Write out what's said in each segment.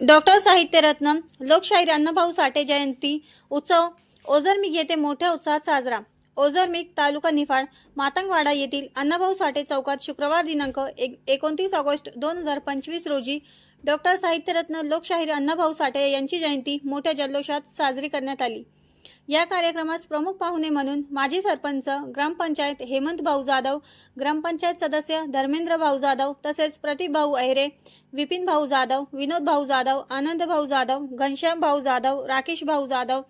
Doctor साहित्यरत्न लोकशाहीर अण्णाभाऊ साठे जयंती उत्सव ओझरमिग येथे मोठ्या उत्साहात साजरा. ओझरमिग तालुका निफाड मातंगवाडा येथील अण्णाभाऊ साठे चौकात शुक्रवार दिनांक एक एकोणतीस ऑगस्ट दोन हजार पंचवीस रोजी डॉक्टर साहित्यरत्न लोकशाहीर अण्णाभाऊ साठे यांची जयंती मोठ्या जल्लोषात साजरी करण्यात आली. या कार्यक्रमास प्रमुख पाहुणे म्हणून माजी सरपंच ग्रामपंचायत हेमंत भाऊ जाधव ग्रामपंचायत सदस्य धर्मेंद्र भाऊ जाधव तसेच प्रतिभाऊ अहिरे विपिन भाऊ जाधव विनोद भाऊ जाधव आनंद भाऊ जाधव घनश्याम भाऊ जाधव राकेश भाऊ जाधव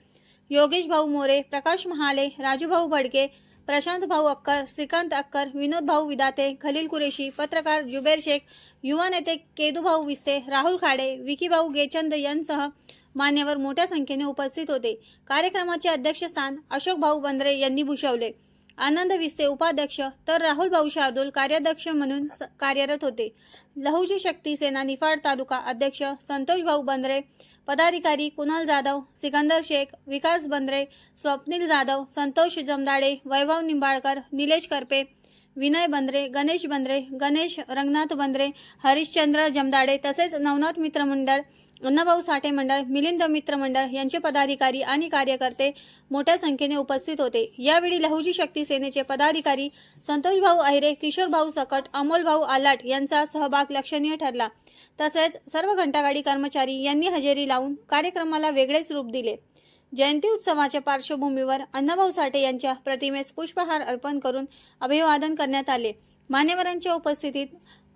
योगेश भाऊ मोरे प्रकाश महाले राजूभाऊ भडके प्रशांत भाऊ अक्कर श्रीकांत अक्कर विनोद भाऊ विदाते खलील कुरेशी पत्रकार जुबेर शेख युवा नेते केदूभाऊ विस्ते राहुल खाडे विकीभाऊ गेचंद यांसह मान्यवर मोठ्या संख्येने उपस्थित होते. कार्यक्रमाचे अध्यक्षस्थान अशोक भाऊ बंद्रे यांनी भूषवले. आनंद विस्ते उपाध्यक्ष तर राहुल भाऊ शार्दूल कार्याध्यक्ष म्हणून स- कार्यरत होते. लहुजी शक्ती सेना निफाड तालुका अध्यक्ष संतोष भाऊ बंद्रे पदाधिकारी कुणाल जाधव सिकंदर शेख विकास बंद्रे स्वप्नील जाधव संतोष जमदाडे वैभव निंबाळकर निलेश करपे विनय बंद्रे गणेश बंद्रे गणेश रंगनाथ बंद्रे हरिश्चंद्र जमदाडे तसेच नवनाथ मित्र मंडळ अण्णाभाऊ साठे मंडळ मिलिंद मित्र मंडळ यांचे पदाधिकारी आणि कार्यकर्ते मोठ्या संख्येने उपस्थित होते. यावेळी लहुजी शक्ती सेनेचे पदाधिकारी संतोष भाऊ अहिरे किशोर भाऊ सकट अमोल भाऊ आलाट यांचा सहभाग लक्षणीय ठरला. तसेच सर्व घंटागाडी कर्मचारी यांनी हजेरी लावून कार्यक्रमाला वेगळेच रूप दिले. जयंती उत्सवाच्या पार्श्वभूमीवर अण्णाभाऊ साठे यांच्या प्रतिमेस पुष्पहार अर्पण करून अभिवादन करण्यात आले. मान्यवरांच्या उपस्थितीत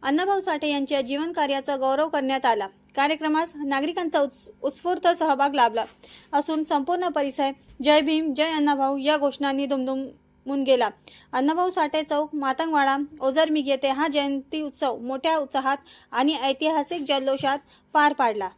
अण्णाभाऊ साठे यांच्या जीवन कार्याचा गौरव करण्यात आला. कार्यक्रमास नागरिकांचा उत्स्फूर्त सहभाग लाभला. असून संपूर्ण परिसर जय भीम जय अण्णाभाऊ या घोषणांनी दुमदुमून गेला. अण्णाभाऊ साठे चौक मातंगवाडा ओझरमिग येथे हा जयंती उत्सव मोठ्या उत्साहात आणि ऐतिहासिक जल्लोषात पार पाडला.